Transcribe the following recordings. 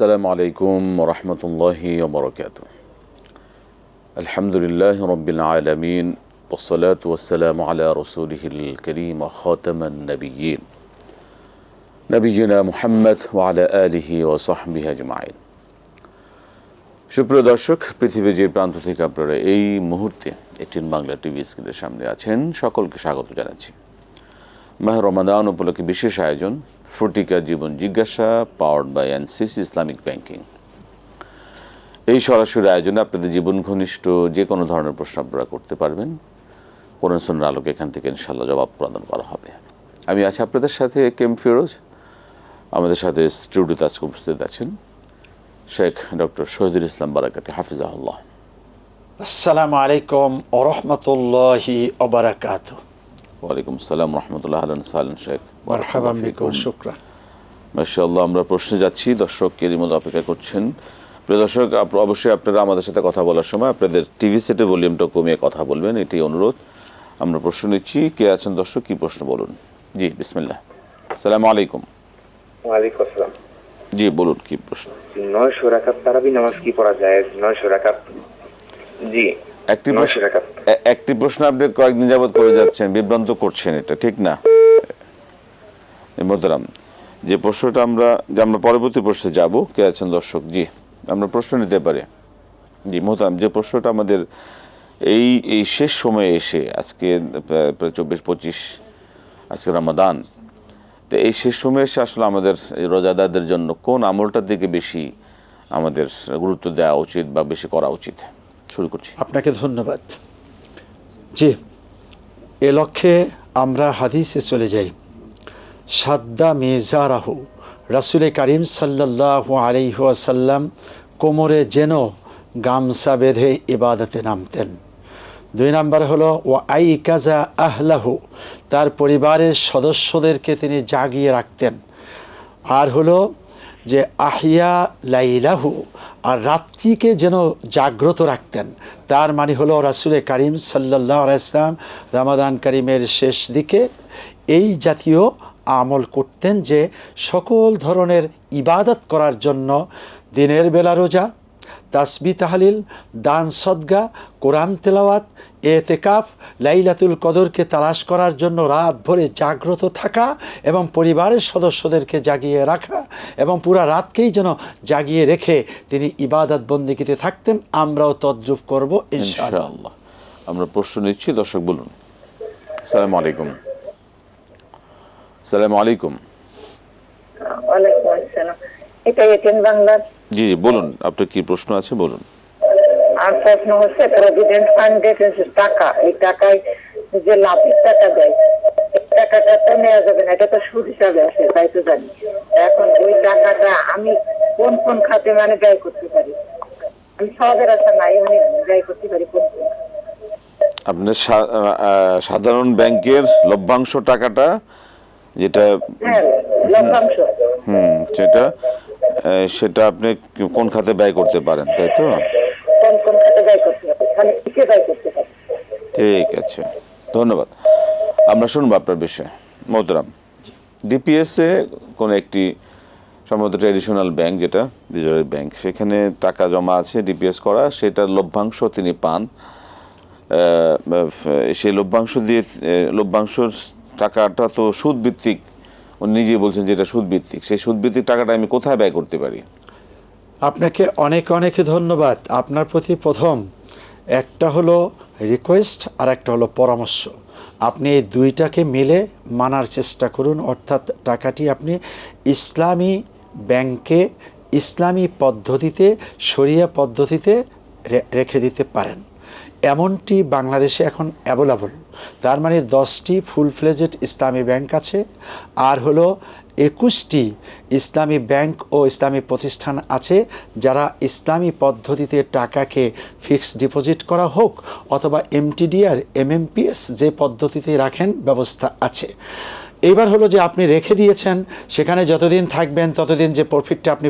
আসসালামু আলাইকুম রহমতুল্লাহি বরকাত আলহামদুলিল্লাহ রবিল আলমিন ওসলাত ওসালাম আলা রসুলহিল করিম খতমন নবীন নবীনা মুহাম্মদ ওয়ালা আলিহি ও সাহবি আজমাইন সুপ্রিয় দর্শক, পৃথিবীর যে প্রান্ত থেকে আপনারা এই মুহূর্তে এটিন বাংলা টিভি স্ক্রিনের সামনে আছেন, সকলকে স্বাগত জানাচ্ছি। মাহ রমাদান উপলক্ষে বিশেষ আয়োজন ফটিকা জীবন জিজ্ঞাসা powered by NCC Islamic banking এই সরাসরি আয়োজনে আপনাদের জীবন ঘনিষ্ঠ যে কোনো ধরনের প্রশ্ন আপনারা করতে পারবেন। কোরআন সুন্নার আলোকে এখান থেকে ইনশাল্লাহ জবাব প্রদান করা হবে। আমি আছি আপনাদের সাথে কেম ফিরোজ। আমাদের সাথে স্টুডিওতে আজকে উপস্থিত আছেন শেখ ডক্টর শহীদুল ইসলাম বারাকাতি, হাফিজাহুল্লাহ। আসসালামু আলাইকুম ওরহমতুল্লাহি ওবারাকাত ওয়ালাইকুম আসসালাম রহমতুল্লাহ আলন সালন শেখ। শুকরা মাশাআল্লাহ আমরা প্রশ্নে যাচ্ছি। দর্শক এরই মধ্যে অপেক্ষা করছেন। প্রিয় দর্শক অবশ্যই আপনারা আমাদের সাথে কথা বলার সময় আপনাদের টিভি সেটের ভলিউমটা কমিয়ে কথা বলবেন। এটি অনুরোধ। আমরা প্রশ্ন নিচ্ছি কে আছেন দর্শক? কি প্রশ্ন বলুন? জি বিসমিল্লাহ। সালাম আলাইকুম। ওয়ালাইকুম আসসালাম। জি বলুন কি প্রশ্ন? নয়শো রাকাত তারাবি নামাজ কি পড়া যায়? নয়শো রাকাত জি একটি প্রশ্ন একটি প্রশ্ন আপনি কয়েকদিন যাবত করে যাচ্ছেন বিভ্রান্ত করছেন এটা ঠিক না? এ যে প্রশ্নটা আমরা যে আমরা পরবর্তী প্রশ্নে যাব কে আছেন দর্শক? জি আমরা প্রশ্ন নিতে পারি। জি মোহতারাম যে প্রশ্নটা আমাদের এই এই শেষ সময়ে এসে আজকে প্রায়- চব্বিশ পঁচিশ আজকে রমাদান তো এই শেষ সময়ে এসে আসলে আমাদের এই রোজাদারদের জন্য কোন আমলটার দিকে বেশি আমাদের গুরুত্ব দেওয়া উচিত বা বেশি করা উচিত? শুরু করছি। আপনাকে ধন্যবাদ। জি, এ লক্ষ্যে আমরা হাদিসে চলে যাই। সাদ্দা মেজা মেজারাহু, রাসুলে কারিম সাল্লাহ আলাইহাসাল্লাম কোমরে যেন গামছা বেঁধে ইবাদতে নামতেন। দুই নাম্বার হলো ও আই কাজা আহলাহু, তার পরিবারের সদস্যদেরকে তিনি জাগিয়ে রাখতেন। আর হলো যে আহিয়া লাইলাহু, আর রাত্রিকে যেন জাগ্রত রাখতেন। তার মানে হলো রাসুলে করিম সাল্লাহ ইসলাম রামাদান করিমের শেষ দিকে এই জাতীয় আমল করতেন যে সকল ধরনের ইবাদত করার জন্য দিনের বেলা রোজা তাসবি তাহলিল দান সদ্গা কোরআন তেলাওয়াত এতেকাফ লাইলাতুল কদরকে তালাশ করার জন্য রাত ভরে জাগ্রত থাকা এবং পরিবারের সদস্যদেরকে জাগিয়ে রাখা এবং পুরা রাতকেই যেন জাগিয়ে রেখে তিনি ইবাদত বন্দিকিতে থাকতেন আমরাও তদ্রুপ করব ইনশাআল্লাহ। আমরা প্রশ্ন নিচ্ছি দর্শক বলুন। সালাম আলাইকুম। সালাম আলাইকুম। ওয়ালাইকুম আসসালাম। এটা এটিএন বাংলার। জি বলুন আপনার কি প্রশ্ন আছে বলুন। আর প্রশ্ন হচ্ছে প্রভিডেন্ট ফান্ডের টাকা এই টাকায় যে লাভের টাকা দেয় টাকাটা তো নেওয়া যাবে না এটা তো সুদ হিসাবে আসে তাই তো জানি। এখন ওই টাকাটা আমি কোন কোন খাতে মানে ব্যয় করতে পারি? আমি সহজের আশা নাই মানে ব্যয় করতে পারি কোন কোন আপনার সাধারণ ব্যাংকের লভ্যাংশ টাকাটা যেটা হ্যাঁ লভ্যাংশ। হুম সেটা সেটা আপনি কোন খাতে ব্যয় করতে পারেন তাই তো? কোন কোন খাতে ব্যয় করতে পারি ব্যয় করতে ঠিক আছে। ধন্যবাদ। আমরা শুনব আপনার বিষয়ে। মোহতরাম ডিপিএসে কোনো একটি সম্ভবত ট্র্যাডিশনাল ব্যাংক যেটা রিজার্ভ ব্যাংক সেখানে টাকা জমা আছে ডিপিএস করা সেটার লভ্যাংশ তিনি পান। সেই লভ্যাংশ দিয়ে আহ, লভ্যাংশর টাকাটা তো সুদ ভিত্তিক নিজেই বলছেন যে এটা সুদ ভিত্তিক সেই সুদ ভিত্তিক টাকাটা আমি কোথায় ব্যয় করতে পারি? আপনাকে অনেক অনেক ধন্যবাদ। আপনার প্রতি প্রথম একটা হলো রিকোয়েস্ট আর একটা হলো পরামর্শ। আপনি এই দুইটাকে মিলে মানার চেষ্টা করুন, অর্থাৎ টাকাটি আপনি ইসলামী ব্যাংকে ইসলামী পদ্ধতিতে, শরিয়া পদ্ধতিতে রেখে দিতে পারেন। এমনটি বাংলাদেশে এখন অ্যাভেলেবল তার মানে দশটি ফুল ফ্লেজেড ইসলামী ব্যাংক আছে, আর হলো একুশটি ইসলামী ব্যাংক ও ইসলামী প্রতিষ্ঠান আছে যারা ইসলামী পদ্ধতিতে টাকাকে ফিক্সড ডিপোজিট করা হোক অথবা এমটিডিআর, এমএমপিএস যে পদ্ধতিতে রাখেন ব্যবস্থা আছে। এইবার হলো যে আপনি রেখে দিয়েছেন, সেখানে যতদিন থাকবেন, ততদিন যে প্রফিটটা আপনি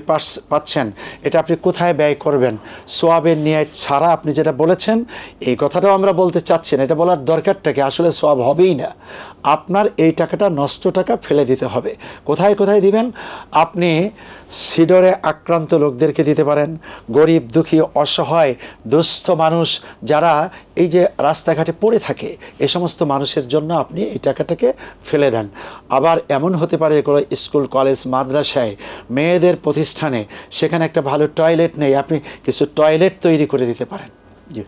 পাচ্ছেন, এটা আপনি কোথায় ব্যয় করবেন? সোয়াবের নিয়ে ছাড়া আপনি যেটা বলেছেন, এই কথাটাও আমরা বলতে চাচ্ছি না। এটা বলার দরকারটা কি? আসলে সোয়াব হবেই না। আপনার এই টাকাটা নষ্ট টাকা ফেলে দিতে হবে। কোথায় কোথায় দিবেন? আপনি সিডরে আক্রান্ত লোকদেরকে দিতে পারেন। গরিব, দুঃখী, অসহায়, দুস্থ মানুষ যারা এই যে রাস্তাঘাটে পড়ে থাকে, এ সমস্ত মানুষের জন্য আপনি এই টাকাটাকে ফেলে দেন। আবার এমন হতে পারে কোনো স্কুল, কলেজ, মাদ্রাসায় মেয়েদের প্রতিষ্ঠানে সেখানে একটা ভালো টয়লেট নেই, আপনি কিছু টয়লেট তৈরি করে দিতে পারেন। জি।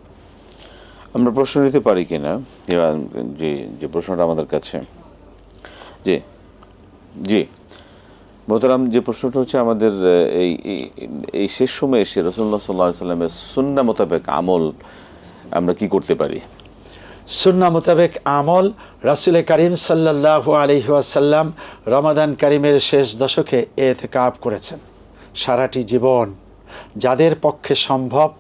আমরা প্রশ্ন নিতে পারি কিনা? এবার যে যে প্রশ্নটা আমাদের কাছে। জি। জি। মোহতারাম, যে প্রশ্নটা হচ্ছে আমাদের এই, এই- এই শেষ সময়ে এসে রসুল্লাহ সাল্লাহ সাল্লামের সুন্না মোতাবেক আমল আমরা কি করতে পারি? সুন্না মোতাবেক আমল রাসুল করিম সাল্লাহ আলহিহাসাল্লাম রমাদান করিমের শেষ দশকে এতেকাব করেছেন। সারাটি জীবন যাদের পক্ষে সম্ভব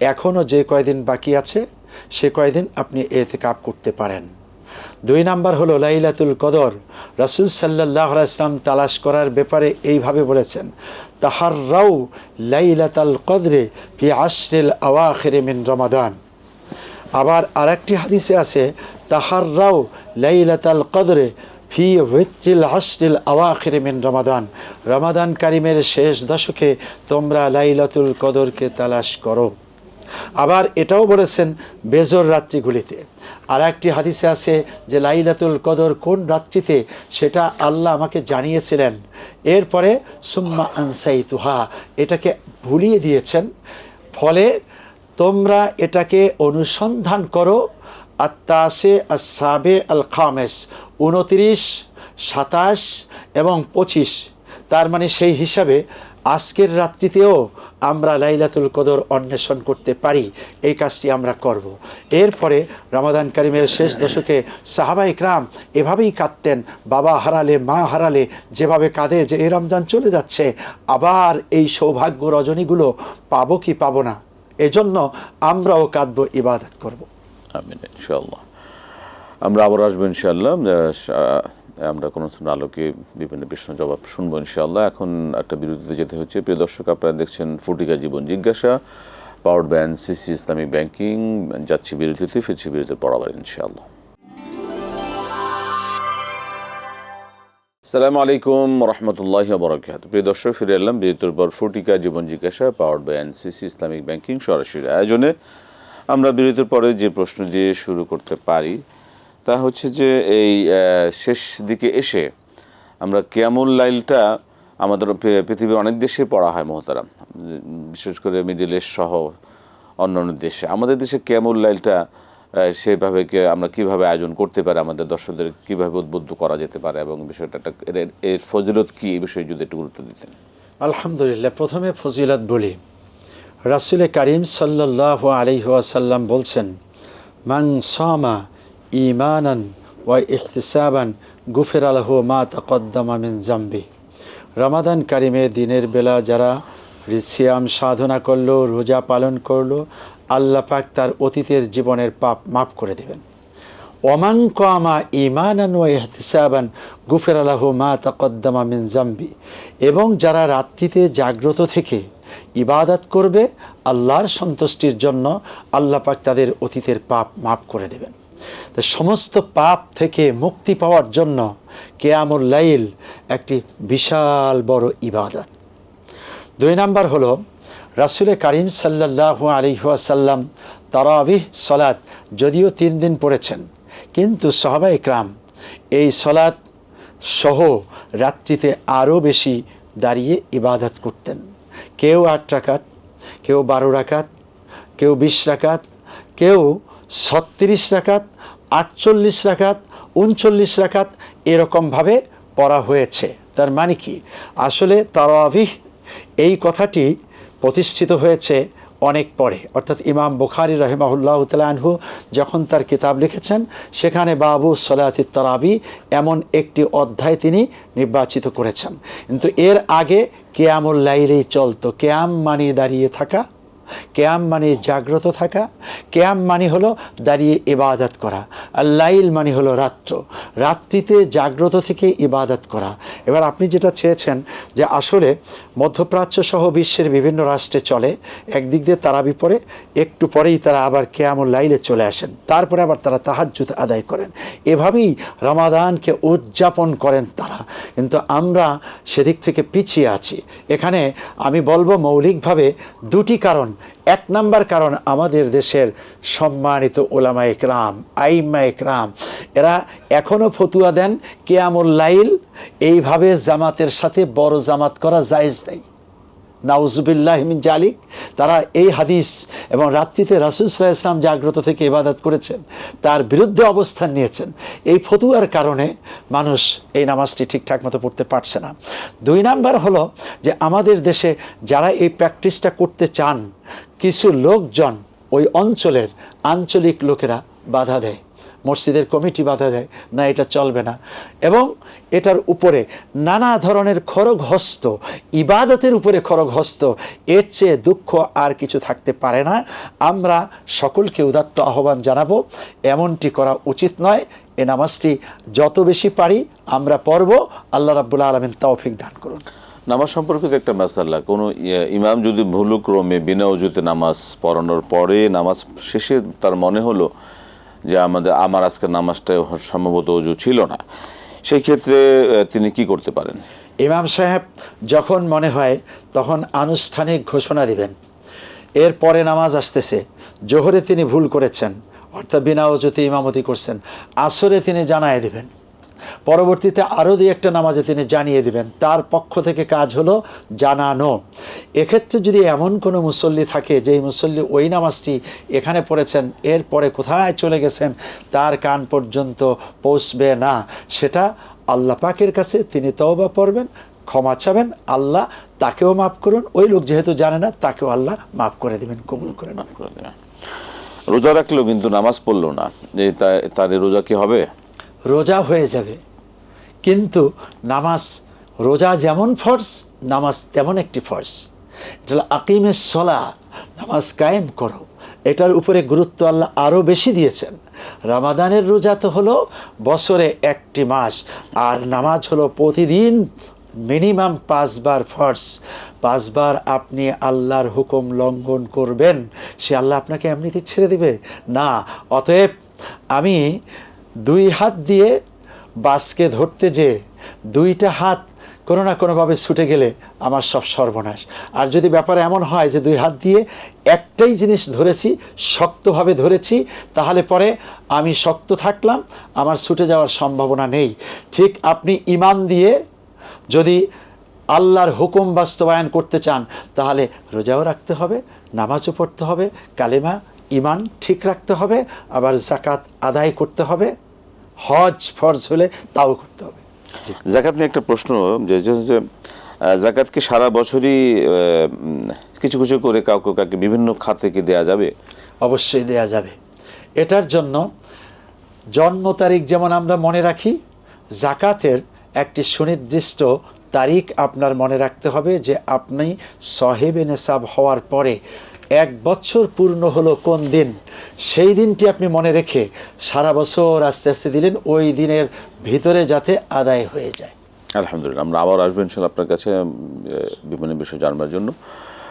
এখনও যে কয়দিন বাকি আছে সে কয়দিন আপনি এতেকাব করতে পারেন। দুই নাম্বার হলো লাইলাতুল কদর। রাসুল সাল্লাহ ইসলাম তালাশ করার ব্যাপারে এইভাবে বলেছেন তাহার রাউ লাইলাতাল কদরে ফি আশরিল আওয়াখিরে মিন রমাদান। আবার আরেকটি হাদিসে আছে তাহার তাহাররাও লাইলাতাল কদরে ফি হুইচিল হাসরিল আওয়াখিরে মিন রমাদান। রমাদান কারিমের শেষ দশকে তোমরা লাইলাতুল কদরকে তালাশ করো। আবার এটাও বলেছেন বেজর রাত্রিগুলিতে। আর একটি হাদিসে আছে যে, লাইলাতুল কদর কোন রাত্রিতে? সেটা আল্লাহ আমাকে জানিয়েছিলেন। এরপরে, সুম্মা আনসাই তুহা এটাকে ভুলিয়ে দিয়েছেন। ফলে তোমরা এটাকে অনুসন্ধান করো আত্মাসে আসাবে আল খামেস উনত্রিশ, সাতাশ এবং পঁচিশ। তার মানে সেই হিসাবে আজকের রাত্রিতেও আমরা লাইলাতুল কদর অন্বেষণ করতে পারি এই কাজটি আমরা করব। এরপরে রমাদান করিমের শেষ দশকে সাহাবা ইকরাম এভাবেই কাঁদতেন, বাবা হারালে, মা হারালে, যেভাবে কাঁদে যে এই রমজান চলে যাচ্ছে, আবার এই সৌভাগ্য রজনীগুলো পাবো কি পাবো না এজন্য আমরাও কাঁদবো, ইবাদত করব। আমরা আবার আসব সা- আমরা কোনো আলোকে বিভিন্ন প্রশ্ন জবাব শুনব ইনশাআল্লাহ। এখন একটা বিরতিতে যেতে হচ্ছে। প্রিয় দর্শক, আপনারা দেখছেন ফুটিকা জীবন জিজ্ঞাসা power band CC Islamic banking যাচ্ছি বিরতিতে, ফিরছি বিরতির পর আবার ইনশাআল্লাহ। সালামু আলাইকুম রহমতুল্লাহ বরকাত প্রিয় দর্শক, ফিরে এলাম বিরতির পর ফুটিকা জীবন জিজ্ঞাসা power by NCC Islamic banking সরাসরি আয়োজনে আমরা বিরতির পরে যে প্রশ্ন দিয়ে শুরু করতে পারি তা হচ্ছে যে এই শেষ দিকে এসে আমরা কেমন লাইলটা আমাদের পৃথিবীর অনেক দেশে পড়া হয় মহতারাম। বিশেষ করে মিডিল ইস্ট সহ অন্য অন্য দেশে। আমাদের দেশে কেমন লাইলটা সেভাবে আমরা কীভাবে আয়োজন করতে পারি, আমাদের দর্শকদের কীভাবে উদ্বুদ্ধ করা যেতে পারে এবং বিষয়টা এর ফজিলত কী, এই বিষয়ে যদি একটু গুরুত্ব দিতেন। আলহামদুলিল্লাহ, প্রথমে ফজিলত বলি। রাসুল করিম সাল্লাহ আলিহাসাল্লাম বলছেন মাং সামা ইমানান ওয়া ইহতিসাবান গুফের আলহ মা তকদ্দমা মিন জাম্বি। রমাদান কারিমে দিনের বেলা যারা সিয়াম সাধনা করল, রোজা পালন করল, আল্লাহ পাক তার অতীতের জীবনের পাপ মাফ করে দেবেন। ওমান কামা ইমানান ও ইহতিসাবান গুফের আলাহ মা তকদ্দমা মিন জাম্বি। এবং যারা রাত্রিতে জাগ্রত থেকে ইবাদত করবে, আল্লাহর সন্তুষ্টির জন্য আল্লাহ পাক তাদের অতীতের পাপ মাফ করে দেবেন। সমস্ত পাপ থেকে মুক্তি পাওয়ার জন্য কেয়ামুল লাইল একটি বিশাল বড় ইবাদত। দুই নাম্বার হলো, রাসুলে কারিম সাল্লাহ আলিহাসাল্লাম তারাবিহ সলাৎ যদিও তিন দিন পড়েছেন, কিন্তু সহাবা ইকরাম এই সলাৎ সহ রাত্রিতে আরও বেশি দাঁড়িয়ে ইবাদত করতেন। কেউ আট রাকাত, কেউ বারো রাকাত, কেউ বিশ রাকাত, কেউ ছত্রিশ রাকাত, আটচল্লিশ রাকাত, উনচল্লিশ রাকাত এরকমভাবে পড়া হয়েছে। তার মানে কি? আসলে তারাবিহ এই কথাটি প্রতিষ্ঠিত হয়েছে অনেক পরে। অর্থাৎ ইমাম বুখারি রহিমাহুল্লাহ আনহু যখন তার কিতাব লিখেছেন, সেখানে বাবু সলাতি তারাবি এমন একটি অধ্যায় তিনি নির্বাচিত করেছেন। কিন্তু এর আগে কেয়ামুল চলতো। কেয়াম মানে দাঁড়িয়ে থাকা কেয়াম মানে জাগ্রত থাকা, কেয়াম মানে হলো দাঁড়িয়ে ইবাদত করা, আর লাইল মানে হলো রাত্র, রাত্রিতে জাগ্রত থেকে ইবাদত করা। এবার আপনি যেটা চেয়েছেন যে আসলে মধ্যপ্রাচ্য সহ বিশ্বের বিভিন্ন রাষ্ট্রে চলে, একদিক দিয়ে তারাবি পড়ে, একটু পরেই তারা আবার কেয়ামুল লাইলে চলে আসেন, তারপরে আবার তারা তাহাজ্জুদ আদায় করেন। এভাবেই রমাদানকে উদযাপন করেন তারা। কিন্তু আমরা সেদিক থেকে পিছিয়ে আছি। এখানে আমি বলব মৌলিকভাবে দুটি কারণ এক নাম্বার কারণ আমাদের দেশের সম্মানিত ওলামা একরাম আইম্মা একরাম, এরা এখনও ফতুয়া দেন কেয়ামুল লাইল, এইভাবে জামাতের সাথে বড় জামাত করা জায়েজ নেই। নাউজুবিল্লাহ মিন জালিক, তারা এই হাদিস এবং রাত্রিতে রাসুল সাল্লাহ ইসলাম জাগ্রত থেকে ইবাদত করেছেন, তার বিরুদ্ধে অবস্থান নিয়েছেন। এই ফতুয়ার কারণে মানুষ এই নামাজটি ঠিকঠাক মতো পড়তে পারছে না। দুই নাম্বার হলো যে আমাদের দেশে যারা এই প্র্যাকটিসটা করতে চান কিছু লোকজন ওই অঞ্চলের আঞ্চলিক লোকেরা বাধা দেয়। মসজিদের কমিটি বাধা দেয়, না, এটা চলবে না। এবং এটার উপরে নানা ধরনের খরগহস্ত ইবাদতের উপরে খরগহস্ত এর চেয়ে দুঃখ আর কিছু থাকতে পারে না। আমরা সকলকে উদাত্ত আহ্বান জানাব, এমনটি করা উচিত নয়। এ নামাজটি যত বেশি পারি আমরা পড়ব। আল্লাহ রাব্বুল আলমিন তৌফিক দান করুন। নামাজ সম্পর্কিত একটা মাসাল্লাহ কোনো ইমাম যদি ভুলক্রমে বিনা অজুতে নামাজ পড়ানোর পরে নামাজ শেষে তার মনে হলো যে আমাদের, আমার আজকে নামাজটা সম্ভবত অজু ছিল না। সেই ক্ষেত্রে তিনি কি করতে পারেন? ইমাম সাহেব যখন মনে হয়, তখন আনুষ্ঠানিক ঘোষণা দিবেন। এর পরে নামাজ আসতেছে। জোহরে তিনি ভুল করেছেন, অর্থাৎ বিনা অজুতে ইমামতি করছেন। আসরে তিনি জানায় দিবেন। পরবর্তীতে আরও দুই একটা নামাজে তিনি জানিয়ে দিবেন। তার পক্ষ থেকে কাজ হলো জানানো। এক্ষেত্রে যদি এমন কোনো মুসল্লি থাকে, যেই মুসল্লি ওই নামাজটি এখানে পড়েছেন, এরপরে কোথায় চলে গেছেন, তার কান পর্যন্ত পৌঁছবে না, সেটা আল্লাহ পাকের কাছে তিনি তওবা পড়বেন ক্ষমা চাবেন, আল্লাহ তাকেও মাফ করুন। ওই লোক যেহেতু জানে না, তাকেও আল্লাহ মাফ করে দেবেন, কবুল করে নেবেন। করে দেবেন। রোজা রাখলেও কিন্তু নামাজ পড়ল না। তা- তার রোজা কি হবে? রোজা হয়ে যাবে। কিন্তু নামাজ, রোজা যেমন ফর্স নামাজ তেমন একটি ফর্স এটা আকিমের সলা নামাজ কায়েম করো। এটার উপরে গুরুত্ব আল্লাহ আরও বেশি দিয়েছেন। রামাদানের রোজা তো হলো বছরে একটি মাস, আর নামাজ হলো প্রতিদিন মিনিমাম পাঁচবার ফর্স পাঁচবার আপনি আল্লাহর হুকুম লঙ্ঘন করবেন, সে আল্লাহ আপনাকে এমনিতে ছেড়ে দিবে? না, অতএব আমি দুই হাত দিয়ে বাসকে ধরতে যে দুইটা হাত কোনো না কোনোভাবে ছুটে গেলে আমার সব সর্বনাশ। আর যদি ব্যাপার এমন হয় যে দুই হাত দিয়ে একটাই জিনিস ধরেছি, শক্তভাবে ধরেছি, তাহলে পরে আমি শক্ত থাকলাম, আমার ছুটে যাওয়ার সম্ভাবনা নেই। ঠিক আপনি ইমান দিয়ে যদি আল্লাহর হুকুম বাস্তবায়ন করতে চান, তাহলে রোজাও রাখতে হবে, নামাজও পড়তে হবে, কালেমা ইমান ঠিক রাখতে হবে, আবার জাকাত আদায় করতে হবে। হজ ফরজ হলে তাও করতে হবে। জাকাত নিয়ে একটা প্রশ্ন যে যে- যে, আহ, জাকাত কি সারা বছরই কিছু কিছু করে কাউকে কাউকে বিভিন্ন খাতে কি দেয়া যাবে? অবশ্যই দেয়া যাবে। এটার জন্য জন্ম তারিখ যেমন আমরা মনে রাখি জাকাতের একটি সুনির্দিষ্ট তারিখ আপনার মনে রাখতে হবে যে আপনি সহেবে নেশাব হওয়ার পরে এক বছর পূর্ণ হলো কোন দিন? সেই দিনটি আপনি মনে রেখে সারা বছর আস্তে আস্তে দিলেন, ওই দিনের ভিতরে যাতে আদায় হয়ে যায়। আলহামদুলিল্লাহ, আমরা আবার আসবেন ইনশাল্লাহ আপনার কাছে বিভিন্ন বিষয় জানবার জন্য।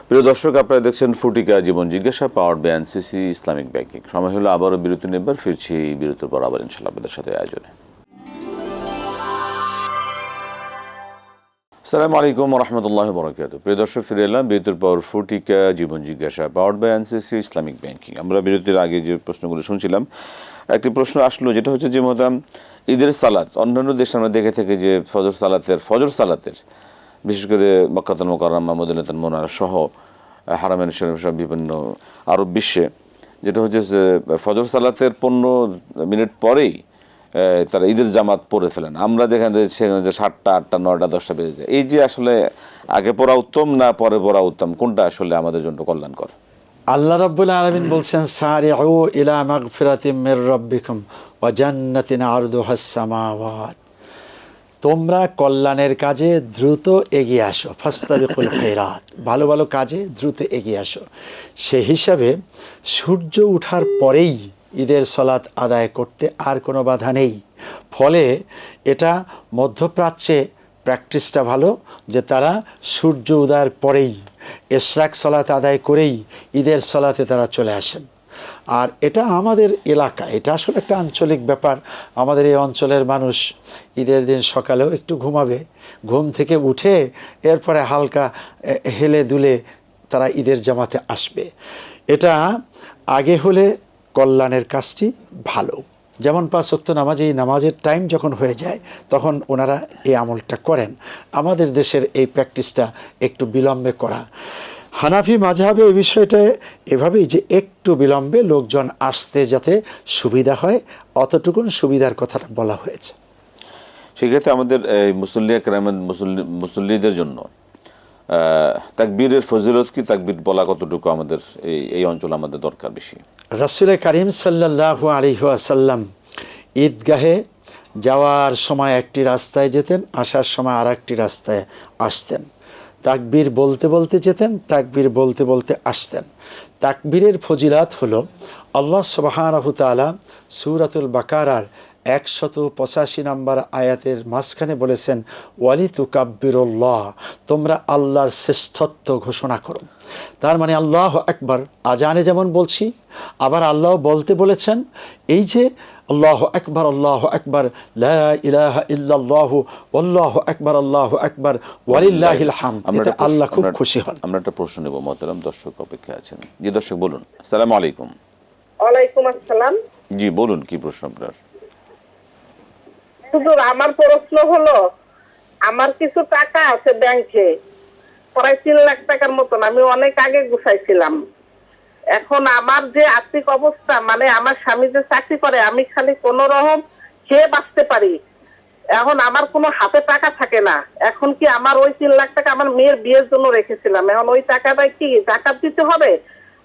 প্রিয় দর্শক, আপনারা দেখছেন ফুটিকা জীবন জিজ্ঞাসা power by NCC Islamic banking সময় হলো আবারও বিরতি নেবার, ফিরছি বিরতির পর আবার ইনশাল্লাহ আপনাদের সাথে আয়োজনে। সালামু আলাইকুম রহমতুল্লাহ বরকাত প্রিয় দর্শক, ফিরে এলাম বিরতির পর ফুটিকা, জীবন জিজ্ঞাসা power by NCC, Islamic banking. আমরা বিরতির আগে যে প্রশ্নগুলো শুনছিলাম, একটি প্রশ্ন আসলো, যেটা হচ্ছে যে মতাম ঈদের সালাত, অন্যান্য দেশে আমরা দেখে থাকি যে ফজর সালাতের ফজর সালাতের, বিশেষ করে মক্কাতুল মোকাররমা, মদিনাতুল মোনার সহ হারামেন শরীফ সহ বিভিন্ন আরব বিশ্বে, যেটা হচ্ছে ফজর সালাতের পনেরো মিনিট পরেই তারা ঈদের জামাত পরে ফেলেন। আমরা যেখানে সেখানে যে সাতটা, আটটা, নয়টা, দশটা বেজে যায়। এই যে আসলে আগে পড়া উত্তম না পরে পড়া উত্তম, কোনটা আসলে আমাদের জন্য কল্যাণকর? আল্লাহ রাব্বুল আলামিন বলছেন সারিউ ইলা মাগফিরাতিম মির রাব্বিকুম ওয়া জান্নাতিন আরদুহাস সামাওয়াত। তোমরা কল্যাণের কাজে দ্রুত এগিয়ে আসো। ফাস্তাবিকুল খৈরাত ভালো ভালো কাজে দ্রুত এগিয়ে আসো। সে হিসাবে সূর্য ওঠার পরেই ঈদের সলাৎ আদায় করতে আর কোনো বাধা নেই। ফলে এটা মধ্যপ্রাচ্যে প্র্যাকটিসটা ভালো যে তারা সূর্য উদয়ের পরেই এশরাক সলাত আদায় করেই ঈদের সলাতে তারা চলে আসেন। আর এটা আমাদের এলাকা, এটা আসলে একটা আঞ্চলিক ব্যাপার। আমাদের এই অঞ্চলের মানুষ ঈদের দিন সকালেও একটু ঘুমাবে, ঘুম থেকে উঠে এরপরে হালকা হেলে দুলে তারা ঈদের জামাতে আসবে। এটা আগে হলে কল্যাণের কাজটি ভালো। যেমন পাঁচ ওয়াক্ত নামাজ, এই নামাজের টাইম যখন হয়ে যায়, তখন ওনারা এই আমলটা করেন। আমাদের দেশের এই প্র্যাকটিসটা একটু বিলম্বে করা। হানাফি মাঝহাবে এই বিষয়টা এভাবেই যে একটু বিলম্বে লোকজন আসতে যাতে সুবিধা হয়, অতটুকুন সুবিধার কথাটা বলা হয়েছে। সেক্ষেত্রে আমাদের এই মুসল্লিয়া কেরামের মুসল্লি, মুসল্লিদের জন্য তাকবীরের ফজিলত কি? তাকবীর বলা কতটুকু আমাদের এই এই অঞ্চলে আমাদের দরকার বেশি? রাসুল করিম সাল্লাহ আলিহাসাল্লাম ঈদগাহে যাওয়ার সময় একটি রাস্তায় যেতেন, আসার সময় আর একটি রাস্তায় আসতেন। তাকবীর বলতে বলতে যেতেন, তাকবীর বলতে বলতে আসতেন। তাকবীরের ফজিলাত হলো, আল্লাহ সুবাহানহু তাআলা সুরাতুল বাকারার একশত পঁচাশি নম্বর আয়াতের মাঝখানে বলেছেন ওয়ালি তুকাব্বিরুল্লাহ তোমরা আল্লাহর শ্রেষ্ঠত্ব ঘোষণা করো। তার মানে আল্লাহ একবার আজানে যেমন বলছি আবার আল্লাহ বলতে বলেছেন এই যে আল্লাহ একবার আল্লাহ একবার লা ইলাহা ইল্লাল্লাহ আল্লাহ একবার আল্লাহ একবার ওয়ালিল্লাহিল আমরা আল্লাহ খুব খুশি হন। আমরা একটা প্রশ্ন নেব মহতারাম দর্শক অপেক্ষা আছেন। জি দর্শক বলুন। আসসালামু আলাইকুম। ওয়ালাইকুম আসসালাম। জি বলুন কি প্রশ্ন আপনার? শুধু আমার প্রশ্ন হলো, আমার কিছু টাকা আছে ব্যাংকে প্রায় তিন লাখ টাকার মতন, আমি অনেক আগে গুছাইছিলাম। এখন আমার যে আর্থিক অবস্থা মানে আমার স্বামী যে চাকরি করে, আমি খালি কোন রকম খেয়ে বাঁচতে পারি। এখন আমার কোনো হাতে টাকা থাকে না। এখন কি আমার ওই তিন লাখ টাকা আমার মেয়ের বিয়ের জন্য রেখেছিলাম? এখন ওই টাকাটা কি জাকাত দিতে হবে?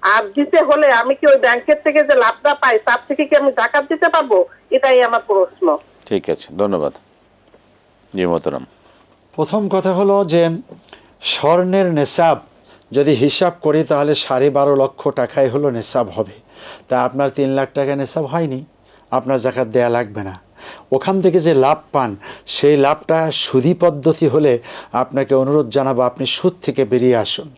আর দিতে হলে আমি কি ওই ব্যাংকের থেকে যে লাভটা পাই, তার থেকে কি আমি জাকাত দিতে পারব? এটাই আমার প্রশ্ন। ঠিক আছে, ধন্যবাদ। জি প্রথম কথা হলো যে, স্বর্ণের নেশাব যদি হিসাব করি তাহলে সাড়ে বারো লক্ষ টাকাই হলো নেশাব হবে। তা আপনার তিন লাখ টাকা নেশাব হয়নি, আপনার জাকাত দেয়া লাগবে না। ওখান থেকে যে লাভ পান, সেই লাভটা সুদী পদ্ধতি হলে আপনাকে অনুরোধ জানাব, আপনি সুদ থেকে বেরিয়ে আসুন।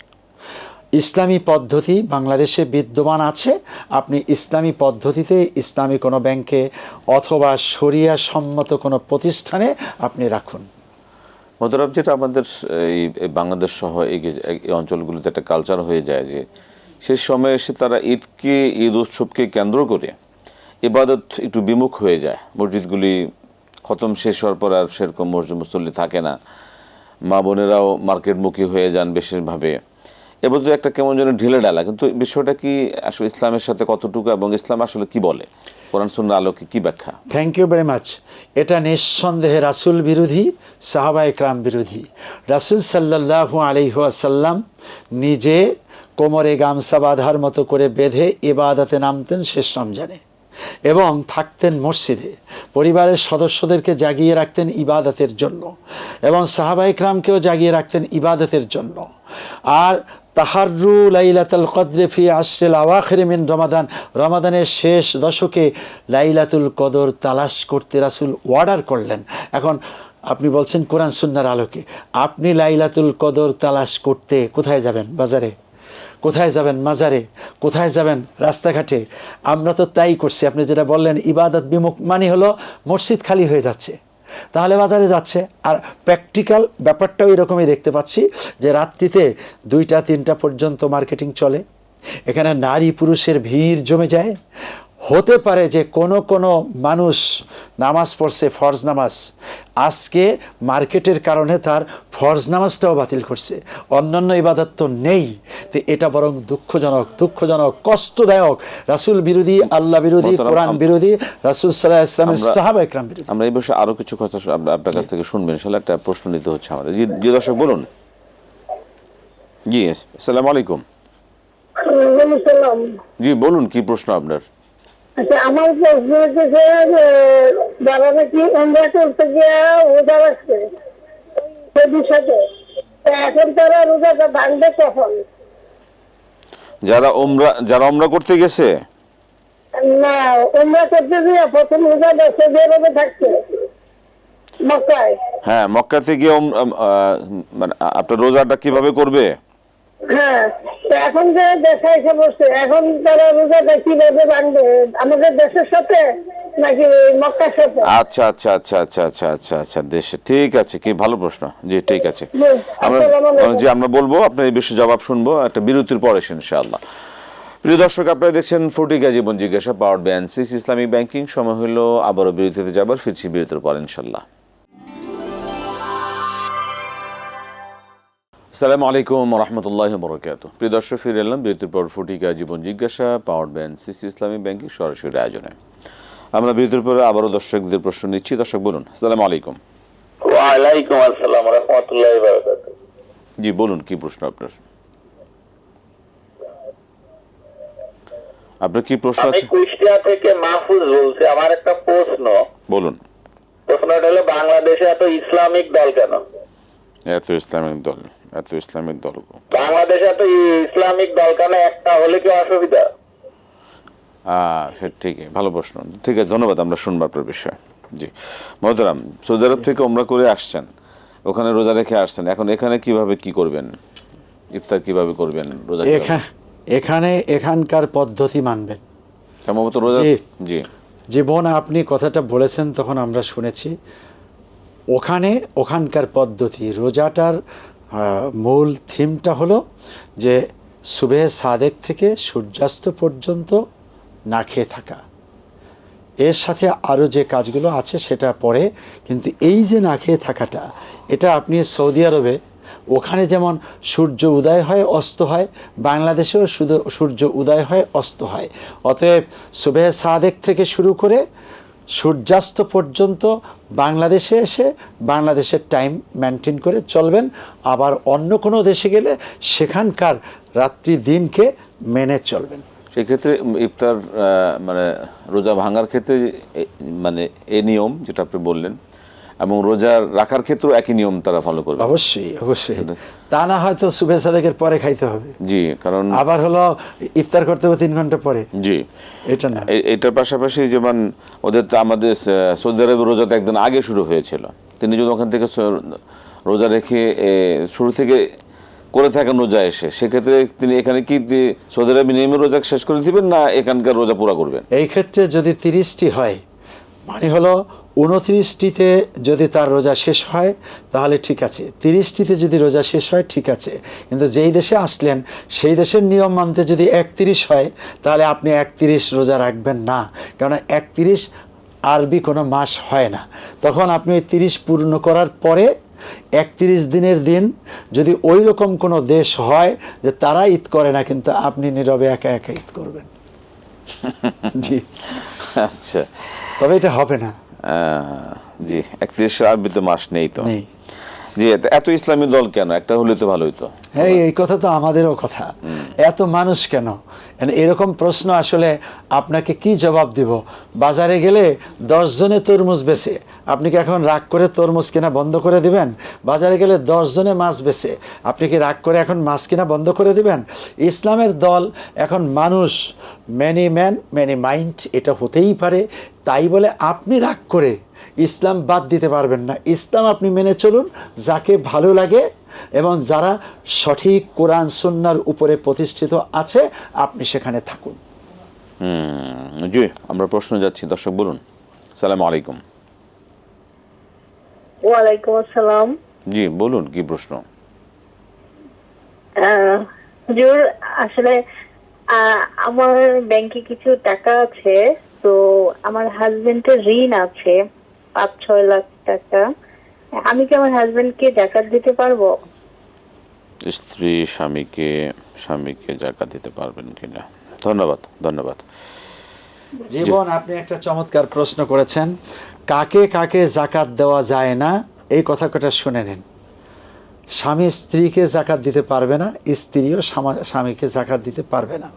ইসলামী পদ্ধতি বাংলাদেশে বিদ্যমান আছে। আপনি ইসলামী পদ্ধতিতে ইসলামী কোনো ব্যাংকে অথবা শরিয়া সম্মত কোনো প্রতিষ্ঠানে আপনি রাখুন। মহতারাম যেটা আমাদের এই বাংলাদেশ সহ এই অঞ্চলগুলোতে একটা কালচার হয়ে যায় যে, সেই সময় এসে তারা ঈদকে, ঈদ উৎসবকে কেন্দ্র করে ইবাদত একটু বিমুখ হয়ে যায়। মসজিদগুলি খতম শেষ হওয়ার পর আর সেরকম মসজিদ মুসল্লি থাকে না। মা বোনেরাও মার্কেটমুখী হয়ে যান বেশিরভাবে এবার তো একটা কেমন যেন ঢিলে ডালা কিন্তু বিষয়টা কি আসলে ইসলামের সাথে কতটুকু এবং ইসলাম আসলে কি বলে? কোরআন, সুন্নাহ, আলোকে কি ব্যাখ্যা? থ্যাংক ইউ ভেরি মাচ এটা নিঃসন্দেহে রাসুল বিরোধী সাহাবা ইকরাম বিরোধী। রাসুল সাল্লাহু আলিহাসাল্লাম নিজে কোমরে গামছা বাঁধার মতো করে বেঁধে ইবাদতে নামতেন শেষ রমজানে এবং থাকতেন মসজিদে। পরিবারের সদস্যদেরকে জাগিয়ে রাখতেন ইবাদতের জন্য এবং সাহাবা ইকরামকেও জাগিয়ে রাখতেন ইবাদতের জন্য। আর তাহাররু লাইলাতুল কদরে ফি আশরিল আওয়াখির রমাদান। রমাদানের শেষ দশকে লাইলাতুল কদর তালাশ করতে রাসূল অর্ডার করলেন। এখন আপনি বলছেন কোরআন সুন্নার আলোকে। আপনি লাইলাতুল কদর তালাশ করতে কোথায় যাবেন? বাজারে? কোথায় যাবেন? মাজারে? কোথায় যাবেন? রাস্তাঘাটে? আমরা তো তাই করছি। আপনি যেটা বললেন, ইবাদত বিমুখ মানে হলো মসজিদ খালি হয়ে যাচ্ছে। তাহলে বাজারে যাচ্ছে। আর প্র্যাকটিক্যাল ব্যাপারটাও এরকমই দেখতে পাচ্ছি যে রাত্রিতে দুইটা, তিনটা পর্যন্ত মার্কেটিং চলে। এখানে নারী পুরুষের ভিড় জমে যায়। হতে পারে যে কোনো কোনো মানুষ নামাজ পড়ছে ফরজ নামাজ। আজকে মার্কেটের কারণে তার ফরজ নামাজটাও বাতিল করছে। অন্যান্য ইবাদত তো নেই তো এটা বরং দুঃখজনক দুঃখজনক কষ্টদায়ক। রাসূল বিরোধী আল্লাহ বিরোধী কোরআন বিরোধী রাসূল সাল্লাহ ইসলামের আমরা- সাহাবা ইকরাম বিরোধী। আমরা এই বিষয়ে আরও কিছু কথা আপনার কাছ থেকে শুনবেন ইনশাল্লাহ একটা প্রশ্ন নিতে হচ্ছে আমাদের। জি দর্শক বলুন। জি আসসালামু আলাইকুম। জি বলুন কি প্রশ্ন আপনার? আচ্ছা আমার প্রশ্ন হচ্ছে যারা নাকি আমরা করতে গিয়ে রোজা রাখছে সবুর এখন তারা রোজাটা ভাঙবে কখন? যারা ওমরা যারা ওমরা করতে গেছে? না আমরা করতে গিয়ে প্রথম রোজা দশে যেভাবে থাকছে। মক্কায়। হ্যাঁ মক্কাতে গিয়ে মানে আপনার রোজাটা কীভাবে করবে? হ্যাঁ এখন যে দেশে এসে বসছে এখন তারা রোজাটা কীভাবে ভাঙবে আমাদের দেশের সাথে নাকি মক্কার সাথে? আচ্ছা আচ্ছা আচ্ছা আচ্ছা আচ্ছা আচ্ছা আচ্ছা দেশে। ঠিক আছে কি ভালো প্রশ্ন। জি ঠিক আছে। আমরা জি আমরা বলব আপনার এই বিষয়ে জবাব শুনব একটা বিরতির পরে ইনশাআল্লাহ। প্রিয় দর্শক আপনারা দেখছেন ফটিকা জীবন জিজ্ঞাসা পাওয়ার ব্যান্সিস ইসলামিক ব্যাংকিং সময় হলো আবারও বিরতিতে যাবার ফিরছি বিরতির পর ইনশাল্লাহ আসসালামু আলাইকুম রহমতুল্লাহ বরকাত প্রিয় দর্শক ফিরে এলাম বিরতির পর ফটিকা জীবন জিজ্ঞাসা power band CC Islamic banking সরাসরি আয়োজনে। আমরা বিরতির পরে আবারও দর্শকদের প্রশ্ন নিচ্ছি। দর্শক বলুন আসসালামু আলাইকুম। ওয়ালাইকুম আসসালাম রহমতুল্লাহ বারকাত জি বলুন কি প্রশ্ন আপনার? আপনার কি প্রশ্ন আছে? কুষ্টিয়া থেকে মাহফুজ বলছি। আমার একটা প্রশ্ন। বলুন। প্রশ্নটা হলো বাংলাদেশে এত ইসলামিক দল কেন? এত ইসলামিক দল। এত ইসলামিক দল বাংলাদেশে এত ইসলামিক দল কেন একটা হলে কি অসুবিধা? আহ, ঠিকই ভালো প্রশ্ন। ঠিক আছে ধন্যবাদ আমরা শুনব আপনার বিষয়ে। জি। মহতরাম সৌদি আরব থেকে ওমরা করে আসছেন। ওখানে রোজা রেখে আসছেন। এখন এখানে কীভাবে কি করবেন? ইফতার কীভাবে করবেন রোজা এখা- এখানে এখানকার পদ্ধতি মানবেন। সম্ভবত রোজা জি। জি। জীবন আপনি কথাটা বলেছেন তখন আমরা শুনেছি। ওখানে ওখানকার পদ্ধতি রোজাটার মূল থিমটা হলো যে সুবেহ সাদেক থেকে সূর্যাস্ত পর্যন্ত না খেয়ে থাকা। এর সাথে আরও যে কাজগুলো আছে সেটা পরে, কিন্তু এই যে না খেয়ে থাকাটা, এটা আপনি সৌদি আরবে ওখানে যেমন সূর্য উদয় হয়, অস্ত হয়, বাংলাদেশেও সূর্য উদয় হয়, অস্ত হয়। অতএব সুবেহ সাদেক থেকে শুরু করে সূর্যাস্ত পর্যন্ত বাংলাদেশে এসে বাংলাদেশের টাইম মেনটেন করে চলবেন। আবার অন্য কোনো দেশে গেলে সেখানকার রাত্রি দিনকে মেনে চলবেন। সেক্ষেত্রে ইফতার মানে রোজা ভাঙার ক্ষেত্রে মানে এ নিয়ম যেটা আপনি বললেন এবং রোজা রাখার ক্ষেত্রেও একই নিয়ম তারা ফলো করবে। অবশ্যই অবশ্যই। তা না হয়তো সুবেহ সাদেকের পরে খাইতে হবে। জি কারণ আবার হলো ইফতার করতে হবে তিন ঘণ্টা পরে। জি। এটা না। এটার পাশাপাশি যেমন ওদের তো আমাদের সৌদি আরবের রোজা তো একদিন আগে শুরু হয়েছিল। তিনি যদি ওখান থেকে রোজা রেখে শুরু থেকে করে থাকেন রোজা এসে সেক্ষেত্রে তিনি এখানে কি সৌদি আরবে নিয়মের রোজা শেষ করে দিবেন না এখানকার রোজা পুরা করবেন? এই ক্ষেত্রে যদি তিরিশটি হয় মানে হলো উনত্রিশটিতে যদি তার রোজা শেষ হয় তাহলে ঠিক আছে। তিরিশটিতে যদি রোজা শেষ হয় ঠিক আছে। কিন্তু যেই দেশে আসলেন সেই দেশের নিয়ম মানতে যদি একত্রিশ হয় তাহলে আপনি একত্রিশ রোজা রাখবেন না। কেননা একত্রিশ আরবি কোনো মাস হয় না। তখন আপনি ওই তিরিশ পূর্ণ করার পরে একত্রিশ দিনের দিন যদি ওই রকম কোনো দেশ হয় যে তারা ঈদ করে না কিন্তু আপনি নীরবে একা একা ঈদ করবেন। জি। আচ্ছা। তবে এটা হবে না। জি একত্রিশ আরবিতে মাস নেই তো। নেই। জি এত- ইসলামী দল কেন? একটা হলে তো ভালো হতো হ্যাঁ এই কথা তো আমাদেরও কথা। এত মানুষ কেন? এরকম প্রশ্ন আসলে আপনাকে কি জবাব দিব? বাজারে গেলে দশ জনে তরমুজ বেচে আপনি কি এখন রাগ করে তরমুজ কেনা বন্ধ করে দিবেন? বাজারে গেলে দশ জনে মাছ বেচে। আপনি কি রাগ করে এখন মাছ কেনা বন্ধ করে দিবেন? ইসলামের দল এখন মানুষ। ম্যানি ম্যান ম্যানি মাইন্ড এটা হতেই পারে। তাই বলে আপনি রাগ করে ইসলাম বাদ দিতে পারবেন না। ইসলাম আপনি মেনে চলুন, যাকে ভালো লাগে এবং যারা সঠিক কোরআন, সুন্নার উপরে প্রতিষ্ঠিত আছে, আপনি সেখানে থাকুন। জি, আমরা প্রশ্ন যাচ্ছি। দর্শক, বলুন। সালাম আলাইকুম। ওয়ালাইকুম আসসালাম। জি বলুন কি প্রশ্ন? হুজুর আসলে আমার ব্যাংকে কিছু টাকা আছে তো আমার হাজবেন্ডের ঋণ আছে পাঁচ ছয় লাখ টাকা। আমি কি আমার হাজবেন্ডকে জাকাত দিতে পারব? স্ত্রী স্বামীকে স্বামীকে জাকাত দিতে পারবেন কিনা? ধন্যবাদ ধন্যবাদ। জীবন, আপনি একটা চমৎকার প্রশ্ন করেছেন। কাকে কাকে জাকাত দেওয়া যায় না? এই কথা কটা শুনে নিন। স্বামী স্ত্রীকে জাকাত দিতে পারবে না, স্ত্রীও স্বামীকে জাকাত দিতে পারবে না।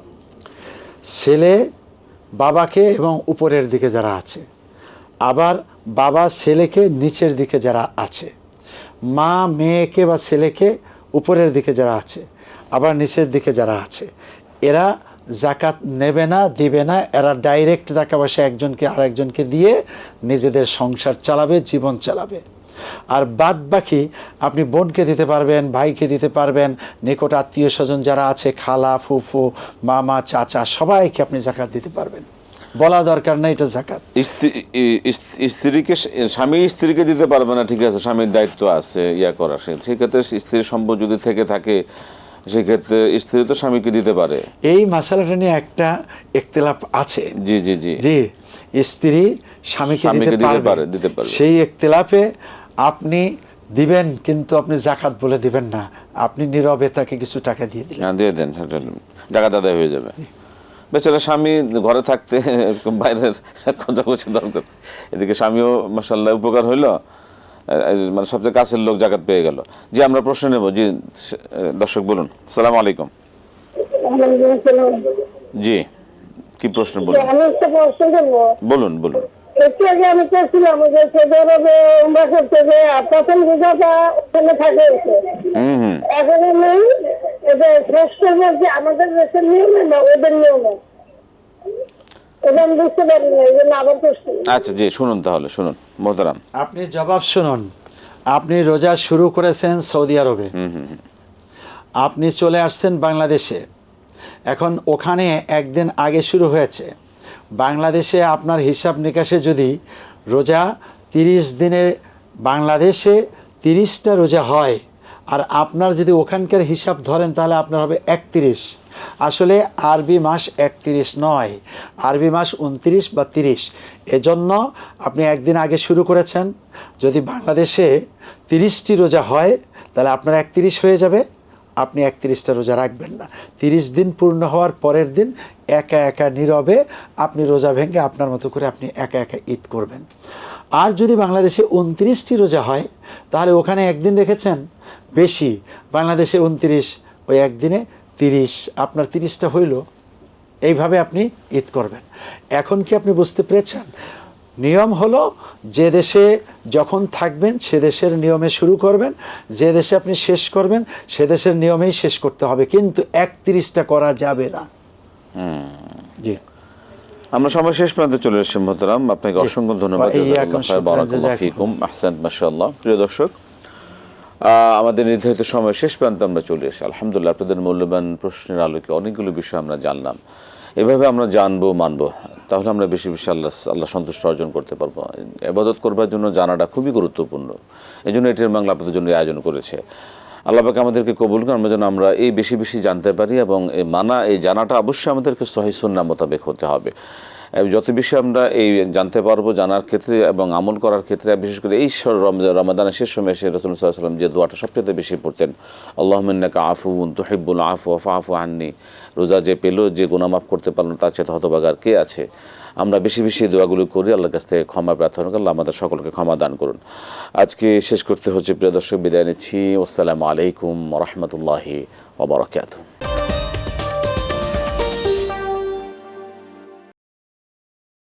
ছেলে বাবাকে এবং উপরের দিকে যারা আছে, আবার বাবা ছেলেকে নিচের দিকে যারা আছে, মা, মেয়েকে বা ছেলেকে উপরের দিকে যারা আছে, আবার নিচের দিকে যারা আছে, এরা জাকাত নেবে না, দিবে না, এরা ডাইরেক্ট টাকা পয়সা একজনকে আরেকজনকে দিয়ে নিজেদের সংসার চালাবে, জীবন চালাবে। আর বাদ বাকি আপনি বোনকে দিতে পারবেন, ভাইকে দিতে পারবেন, নিকট আত্মীয় স্বজন যারা আছে, খালা, ফুফু, মামা, চাচা, সবাইকে আপনি জাকাত দিতে পারবেন। বলা দরকার নেই, এটা জাকাত স্ত্রী- স্ত্রীকে স্বামী স্ত্রীকে দিতে পারবে না, ঠিক আছে, স্বামীর দায়িত্ব আছে, ইয়া করা সেক্ষেত্রে স্ত্রীর সম্পদ যদি থেকে থাকে সেক্ষেত্রে স্ত্রী তো স্বামীকে দিতে পারে। এই মশালাটা নিয়ে একটা একতলাপ আছে। জি জি জি। জি স্ত্রী স্বামীকে দিতে পারে, দিতে পারবে। সেই একতলাপে আপনি দিবেন কিন্তু আপনি জাকাত বলে দিবেন না। আপনি নীরবে তাকে কিছু টাকা দিয়ে দিলেন। হ্যাঁ দিয়ে দেন সেটা জায়গা দাদা হয়ে যাবে। বেচারা স্বামী ঘরে থাকতে বাইরের খোঁজাখুঁজি দরকার। এদিকে স্বামীও মাসাল্লাহ উপকার হইল। মানে সবচেয়ে কাছের লোক জাকাত পেয়ে গেল। জি আমরা প্রশ্ন নেব। জি দর্শক বলুন। সালাম আলাইকুম। জি কি প্রশ্ন বলুন? বলুন বলুন। একটু আগে আমি চেয়েছিলাম যে সৌদি আরবে উমরা করতে যে প্রথম ভিসাটা ওখানে থাকে এখন আমি এটা শেষ করব যে আমাদের দেশের নিয়মে না ওদের নিয়মে এটা আমি বুঝতে পারি না এই জন্য আবার করছি আচ্ছা জি শুনুন তাহলে শুনুন। মোহতারাম। আপনি জবাব শুনুন। আপনি রোজা শুরু করেছেন সৌদি আরবে। আপনি চলে আসছেন বাংলাদেশে। এখন ওখানে একদিন আগে শুরু হয়েছে। বাংলাদেশে আপনার হিসাব নিকাশে যদি রোজা তিরিশ দিনের বাংলাদেশে তিরিশটা রোজা হয় আর আপনার যদি ওখানকার হিসাব ধরেন, তাহলে আপনার হবে একত্রিশ। আসলে আরবি মাস একত্রিশ নয়, আরবি মাস উনত্রিশ বা তিরিশ। এজন্য আপনি একদিন আগে শুরু করেছেন। যদি বাংলাদেশে তিরিশটি রোজা হয়, তাহলে আপনার একত্রিশ হয়ে যাবে। আপনি একত্রিশটা রোজা রাখবেন না। তিরিশ দিন পূর্ণ হওয়ার পরের দিন একা একা নীরবে আপনি রোজা ভেঙে আপনার মতো করে আপনি একা একা ঈদ করবেন। আর যদি বাংলাদেশে উনত্রিশটি রোজা হয়, তাহলে ওখানে একদিন রেখেছেন। বেশি বাংলাদেশে উনত্রিশ ওই একদিনে তিরিশ আপনার তিরিশটা হইল এইভাবে আপনি ঈদ করবেন। এখন কি আপনি বুঝতে পেরেছেন? নিয়ম হলো যে দেশে যখন থাকবেন সে দেশের নিয়মে শুরু করবেন যে দেশে আপনি শেষ করবেন সে দেশের নিয়মেই শেষ করতে হবে কিন্তু একত্রিশটা করা যাবে না। জি। আমরা সময় শেষ প্রান্তে চলে এসেছি মোহতারাম। আপনাকে অসংখ্য ধন্যবাদ। প্রিয় দর্শক আমাদের নির্ধারিত সময় শেষ প্রান্তে আমরা চলে এসেছি আলহামদুলিল্লাহ, আপনাদের মূল্যবান প্রশ্নের আলোকে অনেকগুলো বিষয় আমরা জানলাম। এভাবে আমরা জানব, মানবো, তাহলে আমরা বেশি বেশি আল্লাহ আল্লাহ সন্তুষ্ট অর্জন করতে পারব। এবাদত করবার জন্য জানাটা খুবই গুরুত্বপূর্ণ। এই জন্য এটির বাংলা আপনাদের জন্য আয়োজন করেছে। আল্লাহ পাক আমাদেরকে কবুল করুন, আমরা যেন আমরা এই বেশি বেশি জানতে পারি এবং এই মানা, এই জানাটা অবশ্যই আমাদেরকে সহি সুন্নাহ মোতাবেক হতে হবে। যত বেশি আমরা এই জানতে পারব, জানার ক্ষেত্রে এবং আমল করার ক্ষেত্রে, বিশেষ করে এই রমাদানের শেষ সময় এসে রসুল সাল্লাম যে দোয়াটা সবচেয়ে বেশি পড়তেন আল্লাহমিন্নাকা আফুন তুহিব্বুল আফু আফা আফু আননি। রোজা যে পেল, যে গুনামাফ করতে পারল, তার সাথে হতবাগার কে আছে? আমরা বেশি বেশি দোয়াগুলো করি, আল্লাহর কাছ থেকে ক্ষমা প্রার্থনা করলে আমাদের সকলকে ক্ষমা দান করুন। আজকে শেষ করতে হচ্ছে, প্রিয় দর্শক, বিদায় নিচ্ছি। আসসালামু আলাইকুম রহমতুল্লাহি ওবরাকাতুহ